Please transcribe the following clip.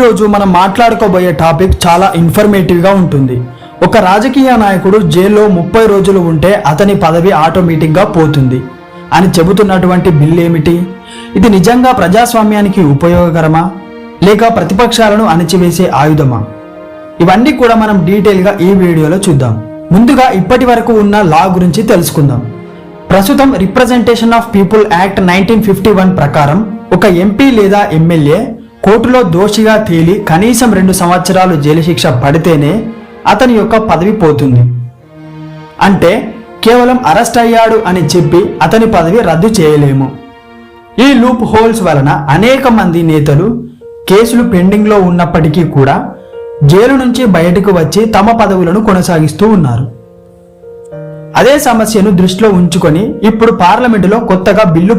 ఈరోజు మనం మాట్లాడుకోబోయే టాపిక్ చాలా ఇన్ఫర్మేటివ్గా ఉంటుంది. ఒక రాజకీయ నాయకుడు జైల్లో ముప్పై రోజులు ఉంటే అతని పదవి ఆటోమేటిక్గా పోతుంది. అని చెబుతున్నటువంటి బిల్ ఏమిటి? ఇది నిజంగా ప్రజాస్వామ్యానికి ఉపయోగకరమా? లేక ప్రతిపక్షాలను అణచివేసే ఆయుధమా? ఇవన్నీ కూడా మనం డీటెయిల్గా ఈ వీడియోలో చూద్దాం. ముందుగా ఇప్పటి వరకు ఉన్న లా గురించి తెలుసుకుందాం. ప్రస్తుతం representation of people act nineteen fifty one ప్రకారం ఒక ఎంపీ లేదా ఎమ్మెల్యే కోర్టులో దోషిగా తేలి కనీసం రెండు సంవత్సరాలు జైలు శిక్ష పడితేనే అతని యొక్క పదవి పోతుంది. అంటే కేవలం అరెస్ట్ అయ్యాడు అని చెప్పి అతని పదవి రద్దు చేయలేము. ఈ లూప్ హోల్స్ వలన అనేక మంది నేతలు కేసులు పెండింగ్లో ఉన్నప్పటికీ కూడా జైలు నుంచి బయటకు వచ్చి తమ పదవులను కొనసాగిస్తూ ఉన్నారు. అదే సమస్యను దృష్టిలో ఉంచుకొని ఇప్పుడు పార్లమెంటులో కొత్తగా బిల్లు